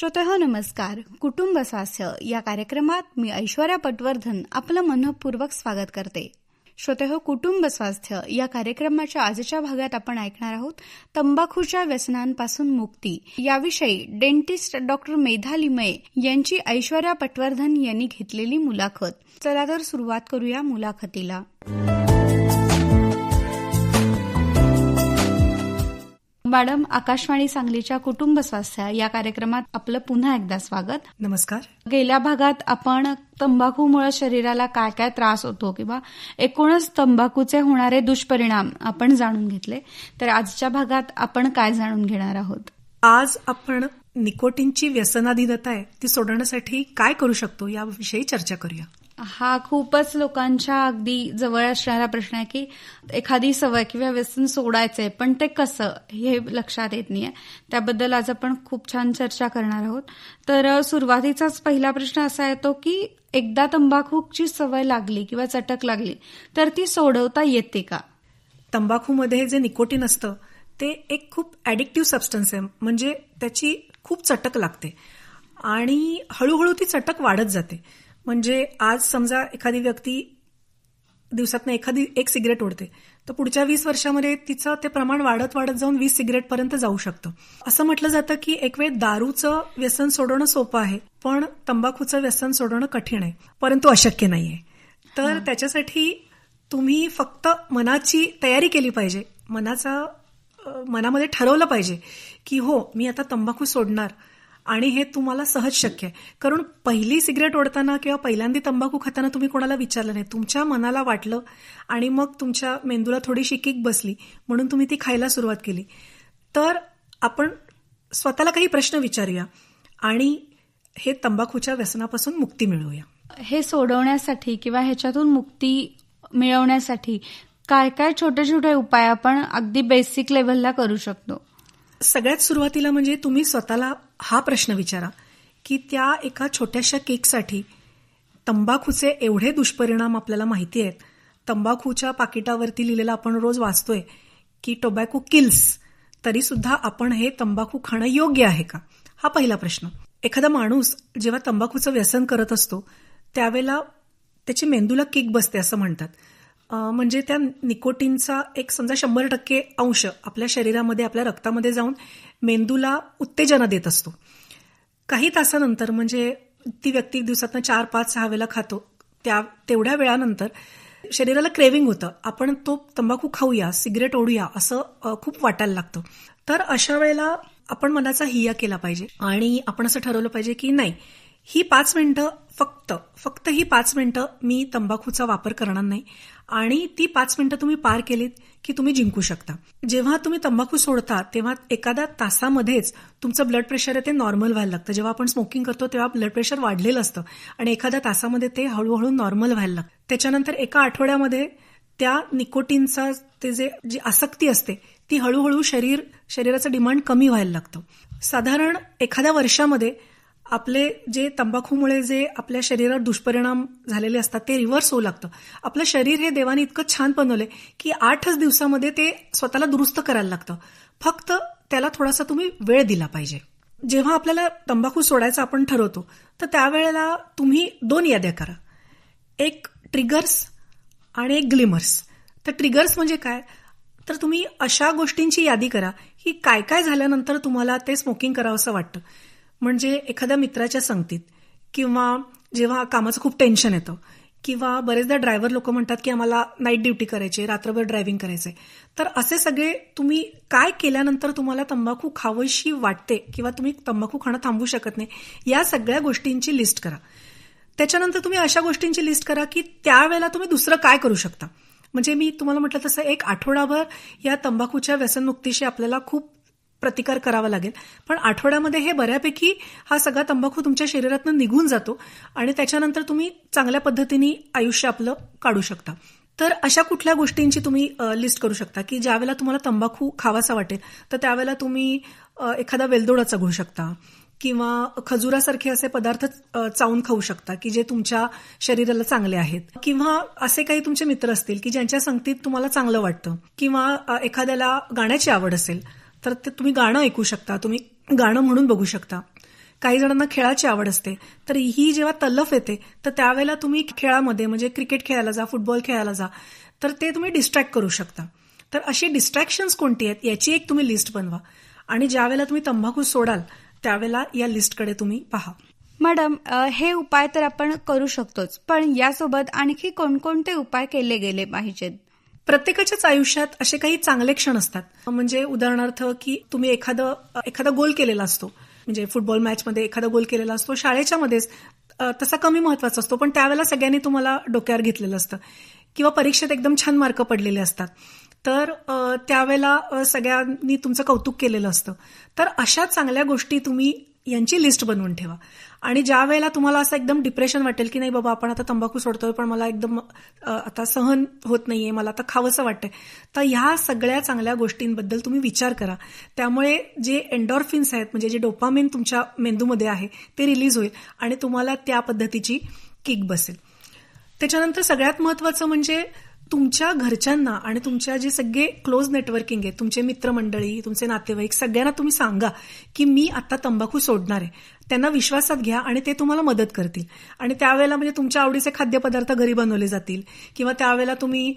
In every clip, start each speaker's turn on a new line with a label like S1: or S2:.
S1: श्रोतेहो नमस्कार. कुटुंब स्वास्थ्य या कार्यक्रमात मी ऐश्वर्या पटवर्धन आपलं मनपूर्वक स्वागत करते. श्रोते हो कुटुंब स्वास्थ्य या कार्यक्रमाच्या आजच्या भागात आपण ऐकणार आहोत तंबाखूच्या व्यसनांपासून मुक्ती. याविषयी डेंटिस्ट डॉक्टर मेधा लिमये यांची ऐश्वर्या पटवर्धन यांनी घेतलेली मुलाखत. चला तर सुरुवात करूया मुलाखतीला. मॅडम आकाशवाणी सांगलीच्या कुटुंब स्वास्थ्य या कार्यक्रमात आपलं पुन्हा एकदा स्वागत.
S2: नमस्कार.
S1: गेल्या भागात आपण तंबाखूमुळे शरीराला काय काय त्रास होतो किंवा एकूणच तंबाखूचे होणारे दुष्परिणाम आपण जाणून घेतले. तर आजच्या भागात आपण काय जाणून घेणार आहोत?
S2: आज आपण निकोटीनची व्यसनाधीनता आहे ती सोडवण्यासाठी काय करू शकतो याविषयी चर्चा करूया.
S1: हा खूपच लोकांच्या अगदी जवळ असणारा प्रश्न आहे की एखादी सवय किंवा व्यसन सोडायचंय पण ते कसं हे लक्षात येत नाहीये. त्याबद्दल आज आपण खूप छान चर्चा करणार आहोत. तर सुरुवातीचाच पहिला प्रश्न असा येतो की एकदा तंबाखूची सवय लागली किंवा चटक लागली तर ती सोडवता येते का?
S2: तंबाखूमध्ये जे निकोटीन असतं ते एक खूप ऍडिक्टिव्ह सबस्टन्स आहे. म्हणजे त्याची खूप चटक लागते. आणि हळूहळू ती चटक वाढत जाते. म्हणजे आज समजा एखादी व्यक्ती दिवसातनं एखादी एक सिगरेट ओढते तर पुढच्या वीस वर्षामध्ये तिचं ते प्रमाण वाढत वाढत जाऊन वीस सिगरेटपर्यंत जाऊ शकतं. असं म्हटलं जातं की एक वेळ दारूचं व्यसन सोडवणं सोपं आहे पण तंबाखूचं व्यसन सोडवणं कठीण आहे परंतु अशक्य नाहीये. तर त्याच्यासाठी तुम्ही फक्त मनाची तयारी केली पाहिजे मनाचा मनामध्ये ठरवलं पाहिजे की हो मी आता तंबाखू सोडणार आणि हे तुम्हाला सहज शक्य आहे. कारण पहिली सिगरेट ओढताना किंवा पहिल्यांदा तंबाखू खाताना तुम्ही कोणाला विचारलं नाही. तुमच्या मनाला वाटलं आणि मग तुमच्या मेंदूला थोडीशी किक बसली म्हणून तुम्ही ती खायला सुरुवात केली. तर आपण स्वतःला काही प्रश्न विचारूया आणि हे तंबाखूच्या व्यसनापासून मुक्ती मिळवूया.
S1: हे सोडवण्यासाठी किंवा ह्याच्यातून मुक्ती मिळवण्यासाठी काय काय छोटे छोटे उपाय आपण अगदी बेसिक लेवलला करू शकतो?
S2: सगळ्यात सुरुवातीला म्हणजे तुम्ही स्वतःला हा प्रश्न विचारा की त्या एका छोट्याशा केकसाठी तंबाखूचे एवढे दुष्परिणाम आपल्याला माहिती आहेत. तंबाखूच्या पाकिटावरती लिहिलेलं आपण रोज वाचतोय की टोबॅको किल्स तरीसुद्धा आपण हे तंबाखू खाणं योग्य आहे का? हा पहिला प्रश्न. एखादा माणूस जेव्हा तंबाखूचं व्यसन करत असतो त्यावेळेला त्याची मेंदूला किक बसते असं म्हणतात. म्हणजे त्या निकोटीनचा एक समजा शंभर टक्के अंश आपल्या शरीरामध्ये आपल्या रक्तामध्ये जाऊन मेंदूला उत्तेजना देत असतो. काही तासानंतर म्हणजे ती व्यक्ती दिवसातनं चार पाच सहा वेळा खातो. त्या तेवढ्या वेळानंतर शरीराला क्रेविंग होतं. आपण तो तंबाखू खाऊया सिगरेट ओढूया असं खूप वाटायला लागतं. तर अशा वेळेला आपण मनाचा हिया केला पाहिजे. आणि आपण असं ठरवलं पाहिजे की नाही ही पाच मिनिटं फक्त फक्त ही पाच मिनिटं मी तंबाखूचा वापर करणार नाही. आणि ती पाच मिनिटं तुम्ही पार केलीत की तुम्ही जिंकू शकता. जेव्हा तुम्ही तंबाखू सोडता तेव्हा एखाद्या तासामध्येच तुमचं ब्लड प्रेशर आहे ते नॉर्मल व्हायला लागतं. जेव्हा आपण स्मोकिंग करतो तेव्हा ब्लड प्रेशर वाढलेलं असतं. आणि एखाद्या तासामध्ये ते हळूहळू नॉर्मल व्हायला लागतं. त्याच्यानंतर एका आठवड्यामध्ये त्या निकोटीनचा ते जे जी आसक्ती असते ती हळूहळू शरीर शरीराचं डिमांड कमी व्हायला लागतं. साधारण एखाद्या वर्षामध्ये आपले जे तंबाखूमुळे जे आपल्या शरीरावर दुष्परिणाम झालेले असतात ते रिव्हर्स होऊ लागतं. आपलं शरीर हे देवाने इतकं छान बनवलंय की आठच दिवसामध्ये ते स्वतःला दुरुस्त करायला लागतं. फक्त त्याला थोडासा तुम्ही वेळ दिला पाहिजे. जेव्हा आपल्याला तंबाखू सोडायचा आपण ठरवतो तर त्यावेळेला तुम्ही दोन याद्या करा. एक ट्रिगर्स आणि एक ग्लिमर्स तर ट्रिगर्स म्हणजे काय? तर तुम्ही अशा गोष्टींची यादी करा की काय काय झाल्यानंतर तुम्हाला ते स्मोकिंग करावं असं वाटतं. म्हणजे एखाद्या मित्राच्या संगतीत किंवा जेव्हा कामाचं खूप टेन्शन येतं किंवा बरेचदा ड्रायव्हर लोक म्हणतात की आम्हाला नाईट ड्युटी करायची रात्रभर ड्रायव्हिंग करायचंय. तर असे सगळे तुम्ही काय केल्यानंतर तुम्हाला तंबाखू खावशी वाटते किंवा तुम्ही तंबाखू खाणं थांबवू शकत नाही या सगळ्या गोष्टींची लिस्ट करा. त्याच्यानंतर तुम्ही अशा गोष्टींची लिस्ट करा की त्यावेळेला तुम्ही दुसरं काय करू शकता. म्हणजे मी तुम्हाला म्हटलं तसं एक आठवडाभर या तंबाखूच्या व्यसनमुक्तीशी आपल्याला खूप प्रतिकार करावा लागेल. पण आठवड्यामध्ये हे बऱ्यापैकी हा सगळा तंबाखू तुमच्या शरीरातून निघून जातो आणि त्याच्यानंतर तुम्ही चांगल्या पद्धतीने आयुष्य आपलं काढू शकता. तर अशा कुठल्या गोष्टींची तुम्ही लिस्ट करू शकता? की ज्यावेळेला तुम्हाला तंबाखू खावासा वाटेल तर त्यावेळेला तुम्ही एखादा वेलदोडा चघळू शकता किंवा खजुरासारखे असे पदार्थ चावून खाऊ शकता की जे तुमच्या शरीराला चांगले आहेत. किंवा असे काही तुमचे मित्र असतील की ज्यांच्या संगतीत तुम्हाला चांगलं वाटतं किंवा एखाद्याला गाण्याची आवड असेल तर ते तुम्ही गाणं ऐकू शकता तुम्ही गाणं म्हणून बघू शकता. काही जणांना खेळाची आवड असते. तर ही जेव्हा तल्लफ येते तर त्यावेळेला तुम्ही खेळामध्ये म्हणजे क्रिकेट खेळायला जा फुटबॉल खेळायला जा तर ते तुम्ही डिस्ट्रॅक्ट करू शकता. तर अशी डिस्ट्रॅक्शन्स कोणती आहेत याची एक तुम्ही लिस्ट बनवा. आणि ज्यावेळेला तुम्ही तंबाखू सोडाल त्यावेळेला या लिस्टकडे तुम्ही पहा.
S1: मॅडम हे उपाय तर आपण करू शकतोच पण यासोबत आणखी कोणकोणते उपाय केले गेले पाहिजेत?
S2: प्रत्येकाच्याच आयुष्यात असे काही चांगले क्षण असतात. म्हणजे उदाहरणार्थ की तुम्ही एखादं एखादा गोल केलेला असतो. म्हणजे फुटबॉल मॅचमध्ये एखादा गोल केलेला असतो. शाळेच्या मध्येच तसा कमी महत्त्वाचा असतो पण त्यावेळेला सगळ्यांनी तुम्हाला डोक्यावर घेतलेलं असतं. किंवा परीक्षेत एकदम छान मार्क पडलेले असतात. तर त्यावेळेला सगळ्यांनी तुमचं कौतुक केलेलं असतं. तर अशा चांगल्या गोष्टी तुम्ही यांची लिस्ट बनवून ठेवा. आणि ज्या वेळेला तुम्हाला असं एकदम डिप्रेशन वाटेल की नाही बाबा आपण आता तंबाखू सोडतोय पण मला एकदम आता सहन होत नाहीये मला आता खावंसं वाटतंय तर ह्या सगळ्या चांगल्या गोष्टींबद्दल तुम्ही विचार करा. त्यामुळे जे एन्डॉर्फिन्स आहेत म्हणजे जे डोपामिन तुमच्या मेंदूमध्ये आहे ते रिलीज होईल आणि तुम्हाला त्या पद्धतीची किक बसेल. त्याच्यानंतर सगळ्यात महत्वाचं म्हणजे तुमच्या घरच्यांना आणि तुमच्या जे सगळे क्लोज नेटवर्किंग आहे तुमचे मित्रमंडळी तुमचे नातेवाईक सगळ्यांना तुम्ही सांगा की मी आता तंबाखू सोडणार आहे. त्यांना विश्वासात घ्या आणि ते तुम्हाला मदत करतील. आणि त्यावेळेला म्हणजे तुमच्या आवडीचे खाद्यपदार्थ घरी बनवले जातील किंवा त्यावेळेला तुम्ही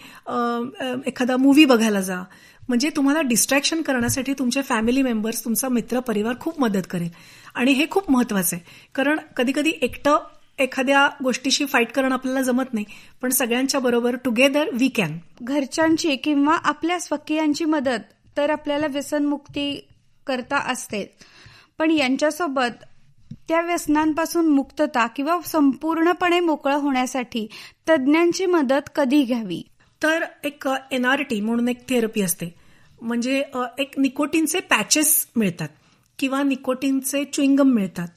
S2: एखादा मूवी बघायला जा. म्हणजे तुम्हाला डिस्ट्रॅक्शन करण्यासाठी तुमचे फॅमिली मेंबर्स तुमचा मित्र परिवार खूप मदत करेल. आणि हे खूप महत्वाचं आहे. कारण कधी कधी एकटं एखाद्या गोष्टीशी फाईट करणं आपल्याला जमत नाही. पण सगळ्यांच्या बरोबर टुगेदर वी कॅन
S1: घरच्यांची किंवा आपल्या स्वकीयांची मदत तर आपल्याला व्यसनमुक्ती करता असते. पण यांच्यासोबत त्या व्यसनांपासून मुक्तता किंवा संपूर्णपणे मोकळं होण्यासाठी तज्ज्ञांची मदत कधी घ्यावी?
S2: तर एक एनआरटी म्हणून एक थेरपी असते. म्हणजे एक निकोटीनचे पॅचेस मिळतात किंवा निकोटीनचे च्युइंगम मिळतात.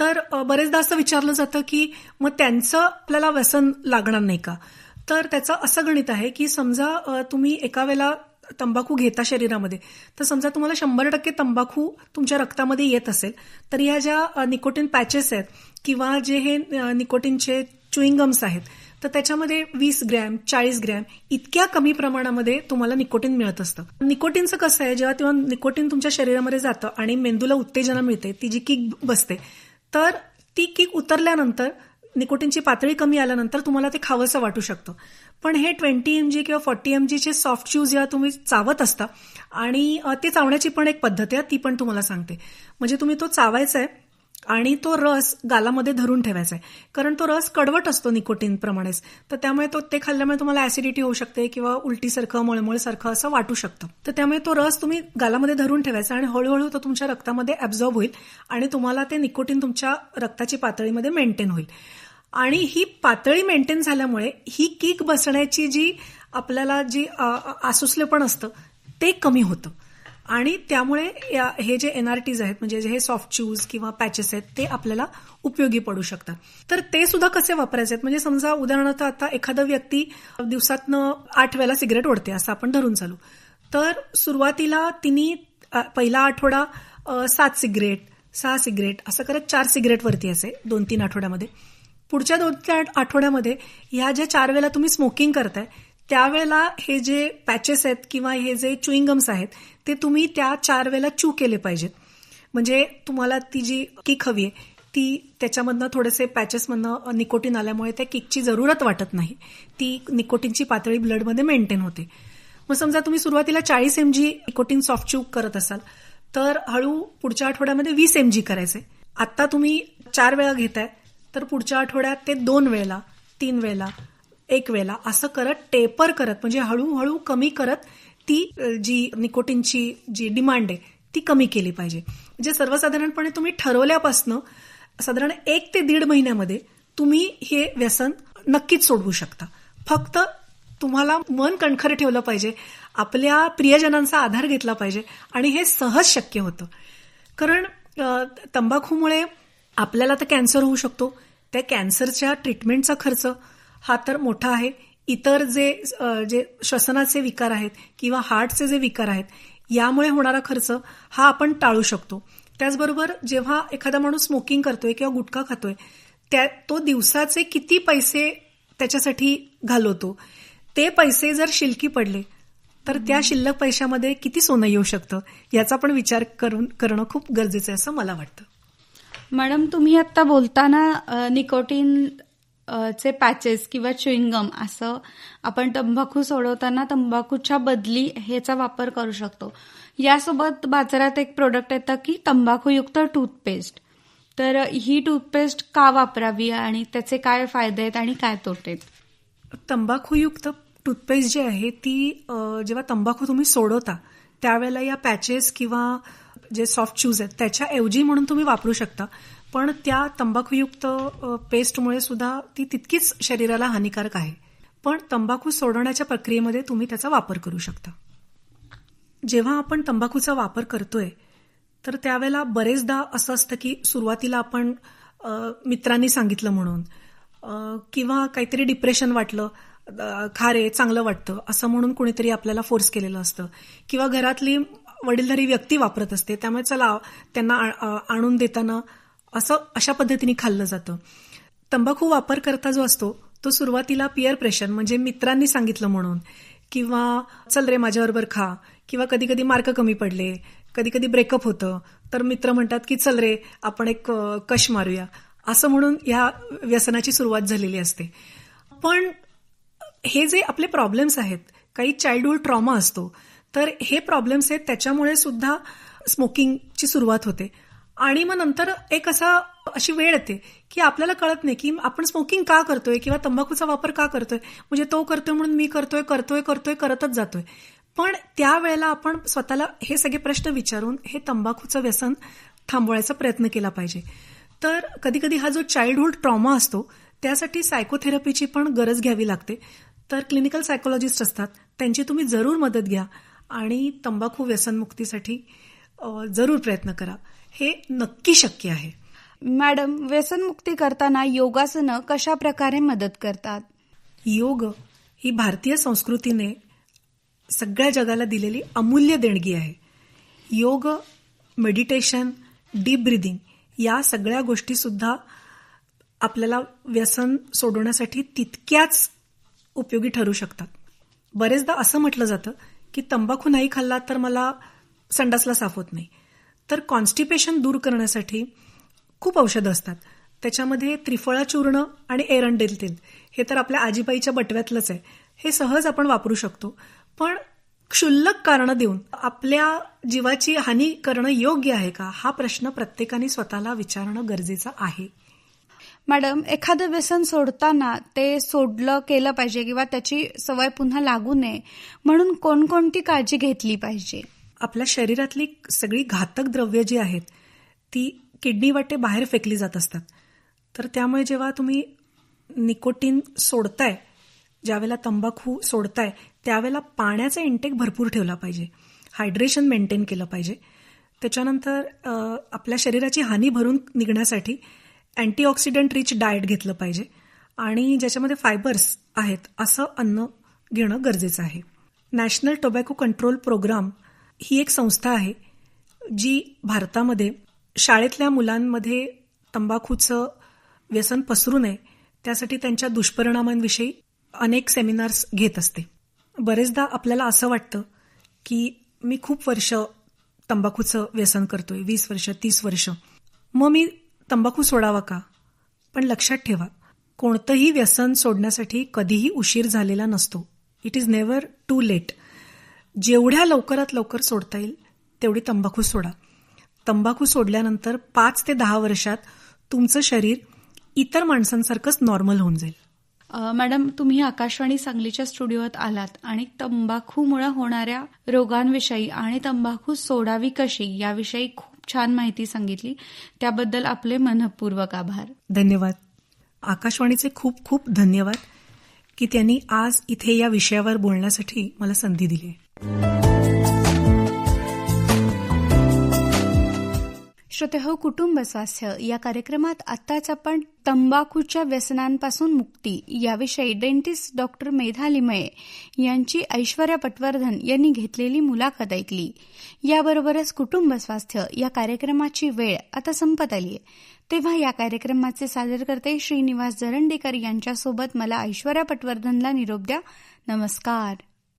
S2: तर बरेचदा असं विचारलं जातं की मग त्यांचं आपल्याला व्यसन लागणार नाही का? तर त्याचं असं गणित आहे की समजा तुम्ही एका वेळेला तंबाखू घेता शरीरामध्ये तर समजा तुम्हाला शंभर टक्के तंबाखू तुमच्या रक्तामध्ये येत असेल तर या ज्या निकोटीन पॅचेस आहेत किंवा जे हे निकोटीनचे निकोटीनचे च्युइंगम्स आहेत तर त्याच्यामध्ये वीस ग्रॅम चाळीस ग्रॅम इतक्या कमी प्रमाणामध्ये तुम्हाला निकोटीन मिळत असतं. निकोटीनचं कसं आहे जेव्हा तेव्हा निकोटीन तुमच्या शरीरामध्ये जातं आणि मेंदूला उत्तेजना मिळते ती जी किक बसते तर ती किक उतरल्यानंतर निकोटीनची पातळी कमी आल्यानंतर तुम्हाला ते खावंसं वाटू शकतं. पण हे ट्वेंटी एम जी किंवा फॉर्टी एम जीचे सॉफ्ट शूज जेव्हा तुम्ही चावत असता आणि ते चावण्याची पण एक पद्धत आहे ती पण तुम्हाला सांगते. म्हणजे तुम्ही तो चावायचा आहे आणि तो रस गालामध्ये धरून ठेवायचा आहे. कारण तो रस कडवट असतो निकोटीन प्रमाणेच. तर त्यामुळे तो ते खाल्ल्यामुळे तुम्हाला ऍसिडिटी होऊ शकते किंवा उलटीसारखं मळमळसारखं असं वाटू शकतं. तर त्यामुळे तो रस तुम्ही गालामध्ये धरून ठेवायचा आणि हळूहळू तो तुमच्या रक्तामध्ये ऍब्झॉर्ब होईल आणि तुम्हाला ते निकोटीन तुमच्या रक्ताची पातळीमध्ये मेंटेन होईल. आणि ही पातळी मेंटेन झाल्यामुळे ही किक बसण्याची जी आपल्याला जी आसुसलेपण असतं ते कमी होतं. आणि त्यामुळे या- हे जे एनआरटीज आहेत म्हणजे जे हे सॉफ्ट शूज किंवा पॅचेस आहेत ते आपल्याला उपयोगी पडू शकतात. तर ते सुद्धा कसे वापरायचे आहेत? म्हणजे समजा उदाहरणार्थ आता एखादा व्यक्ती दिवसातनं आठ वेळेला सिगरेट ओढते असं आपण धरून चालू. तर सुरुवातीला तिने पहिला आठवडा सात सिगरेट सहा सिगरेट असं करत चार सिगरेटवरती असे दोन तीन आठवड्यामध्ये. पुढच्या दोन तीन आठवड्यामध्ये ह्या ज्या चार वेळेला तुम्ही स्मोकिंग करताय त्यावेळेला हे जे पॅचेस आहेत किंवा हे जे चुईंगम्स आहेत ते तुम्ही त्या चार वेळेला चू केले पाहिजेत. म्हणजे तुम्हाला ती जी किक हवी आहे ती त्याच्यामधनं थोडेसे पॅचेसमधनं निकोटीन आल्यामुळे त्या किकची जरूरत वाटत नाही. ती निकोटीनची पातळी ब्लडमध्ये मेंटेन होते. मग समजा तुम्ही सुरुवातीला चाळीस एम जी निकोटीन सॉफ्ट चूक करत असाल तर हळू पुढच्या आठवड्यामध्ये वीस एम जी करायचे. आता तुम्ही चार वेळा घेताय तर पुढच्या आठवड्यात ते दोन वेळेला तीन वेळेला एक वेळेला असं करत टेपर करत म्हणजे हळूहळू कमी करत ती जी निकोटीनची जी डिमांड आहे ती कमी केली पाहिजे. म्हणजे सर्वसाधारणपणे तुम्ही ठरवल्यापासनं साधारण एक ते दीड महिन्यामध्ये तुम्ही हे व्यसन नक्कीच सोडवू शकता. फक्त तुम्हाला मन कणखर ठेवलं पाहिजे आपल्या प्रियजनांचा आधार घेतला पाहिजे आणि हे सहज शक्य होतं. कारण तंबाखूमुळे आपल्याला तर कॅन्सर होऊ शकतो. त्या कॅन्सरच्या ट्रीटमेंटचा खर्च हा तर मोठा आहे. इतर जे जे श्वसनाचे विकार आहेत किंवा हार्टचे जे विकार आहेत यामुळे होणारा खर्च हा आपण टाळू शकतो. त्याचबरोबर जेव्हा एखादा माणूस स्मोकिंग करतोय किंवा गुटखा खातोय त्या तो दिवसाचे किती पैसे त्याच्यासाठी घालवतो? ते पैसे जर शिल्की पडले तर त्या शिल्लक पैशामध्ये किती सोनं येऊ शकतं? याचा पण विचार करून करणं खूप गरजेचं आहे असं मला वाटतं.
S1: मॅडम तुम्ही आता बोलताना निकोटीन चे पॅचेस किंवा च्युईंगम असं आपण तंबाखू सोडवताना तंबाखूच्या बदली ह्याचा वापर करू शकतो. यासोबत बाजारात एक प्रोडक्ट येतं की तंबाखूयुक्त टूथपेस्ट तर ही टूथपेस्ट का वापरावी आणि त्याचे काय फायदे आहेत आणि काय तोटे आहेत?
S2: तंबाखूयुक्त टूथपेस्ट जी आहे ती जेव्हा तंबाखू तुम्ही सोडवता त्यावेळेला या पॅचेस किंवा जे सॉफ्ट शूज आहेत त्याच्याऐवजी म्हणून तुम्ही वापरू शकता. पण त्या तंबाखूयुक्त पेस्टमुळे सुद्धा ती तितकीच शरीराला हानिकारक आहे. पण तंबाखू सोडवण्याच्या प्रक्रियेमध्ये तुम्ही त्याचा वापर करू शकता. जेव्हा आपण तंबाखूचा वापर करतोय तर त्यावेळेला बरेचदा असं असतं की सुरुवातीला आपण मित्रांनी सांगितलं म्हणून किंवा काहीतरी डिप्रेशन वाटलं खारे खा रे चांगलं वाटतं असं म्हणून कुणीतरी आपल्याला फोर्स केलेलं असतं. किंवा घरातली वडीलधारी व्यक्ती वापरत असते त्यामुळे चला त्यांना आ- आणून देताना असं अशा पद्धतीने खाल्लं जातं. तंबाखू वापर करता जो असतो तो सुरुवातीला पिअर प्रेशर म्हणजे मित्रांनी सांगितलं म्हणून किंवा चल रे माझ्याबरोबर खा किंवा कधी कधी मार्क कमी पडले कधी कधी ब्रेकअप होतं तर मित्र म्हणतात की चल रे आपण एक कश मारूया. असं म्हणून या व्यसनाची सुरुवात झालेली असते. पण हे जे आपले प्रॉब्लेम्स आहेत काही चाइल्डहुड ट्रॉमा असतो तर हे प्रॉब्लेम्स आहेत त्याच्यामुळे सुद्धा स्मोकिंगची सुरुवात होते. आणि मग नंतर एक असा अशी वेळ येते की आपल्याला कळत नाही की आपण स्मोकिंग का करतोय किंवा तंबाखूचा वापर का करतोय. म्हणजे तो करतोय म्हणून मी करतोय करतोय करतोय करतच जातोय. पण त्यावेळेला आपण स्वतःला हे सगळे प्रश्न विचारून हे तंबाखूचं व्यसन थांबवायचा प्रयत्न केला पाहिजे. तर कधी कधी हा जो चाइल्डहुड ट्रॉमा असतो त्यासाठी सायकोथेरपीची पण गरज घ्यावी लागते. तर क्लिनिकल सायकोलॉजिस्ट असतात त्यांची तुम्ही जरूर मदत घ्या आणि तंबाखू व्यसनमुक्तीसाठी जरूर प्रयत्न करा. हे नक्की शक्य आहे.
S1: मॅडम व्यसनमुक्ती करताना योगासनं कशा प्रकारे मदत करतात?
S2: योग ही भारतीय संस्कृतीने सगळ्या जगाला दिलेली अमूल्य देणगी आहे. योग मेडिटेशन डीप ब्रिदिंग या सगळ्या गोष्टी सुद्धा आपल्याला व्यसन सोडवण्यासाठी तितक्याच उपयोगी ठरू शकतात. बरेचदा असं म्हटलं जातं की तंबाखू नाही खाल्ला तर मला संडासला साफ होत नाही. तर कॉन्स्टिपेशन दूर करण्यासाठी खूप औषधं असतात. त्याच्यामध्ये त्रिफळा चूर्ण आणि एरंडेल तेल हे तर आपल्या आजीबाईच्या बटव्यातलंच आहे. हे सहज आपण वापरू शकतो. पण क्षुल्लक कारणं देऊन आपल्या जीवाची हानी करणं योग्य आहे का? हा प्रश्न प्रत्येकाने स्वतःला विचारणं गरजेचं आहे.
S1: मॅडम एखादं व्यसन सोडताना ते सोडलं केलं पाहिजे किंवा त्याची सवय पुन्हा लागू नये म्हणून कोणकोणती काळजी घेतली पाहिजे?
S2: आपल्या शरीरातली सगळी घातक द्रव्य जी आहेत ती किडनी वाटे बाहेर फेकली जात असतात. तर त्यामुळे जेव्हा तुम्ही निकोटीन सोडताय ज्यावेळेला तंबाखू सोडताय त्यावेळेला पाण्याचा इंटेक भरपूर ठेवला पाहिजे. हायड्रेशन मेंटेन केलं पाहिजे. त्याच्यानंतर आपल्या शरीराची हानी भरून निघण्यासाठी अँटीऑक्सिडंट रिच डाएट घेतलं पाहिजे. आणि ज्याच्यामध्ये फायबर्स आहेत असं अन्न घेणं गरजेचं आहे. नॅशनल टोबॅको कंट्रोल प्रोग्राम ही एक संस्था आहे जी भारतामध्ये शाळेतल्या मुलांमध्ये तंबाखूचं व्यसन पसरू नये त्यासाठी त्यांच्या दुष्परिणामांविषयी अनेक सेमिनार्स घेत असते. बरेचदा आपल्याला असं वाटतं की मी खूप वर्ष तंबाखूचं व्यसन करतोय वीस वर्ष तीस वर्ष. मग मी तंबाखू सोडावा का? पण लक्षात ठेवा कोणतंही व्यसन सोडण्यासाठी कधीही उशीर झालेला नसतो. It is never too late जेवढ्या लवकरात लवकर सोडता येईल तेवढी तंबाखू सोडा. तंबाखू सोडल्यानंतर पाच ते दहा वर्षात तुमचं शरीर इतर माणसांसारखंच नॉर्मल होऊन जाईल.
S1: मॅडम तुम्ही आकाशवाणी सांगलीच्या स्टुडिओत आलात आणि तंबाखूमुळे होणाऱ्या रोगांविषयी आणि तंबाखू सोडावी कशी याविषयी खूप छान माहिती सांगितली. त्याबद्दल आपले मनपूर्वक आभार.
S2: धन्यवाद. आकाशवाणीचे खूप खूप धन्यवाद. की त्यांनी आज इथे या विषयावर बोलण्यासाठी मला संधी दिली
S1: श्रोते हो कुटुंब स्वास्थ्य या कार्यक्रमात आताच आपण तंबाखूच्या व्यसनांपासून मुक्ती याविषयी डेंटिस्ट डॉक्टर मेधा लिमये यांची ऐश्वर्या पटवर्धन यांनी घेतलेली मुलाखत ऐकली. याबरोबरच कुटुंब स्वास्थ्य या कार्यक्रमाची वेळ आता संपत आली आहे तेव्हा या कार्यक्रमाचे सादरकर्ते श्रीनिवास जरंडेकर यांच्यासोबत मला ऐश्वर्या पटवर्धनला निरोप द्या. नमस्कार.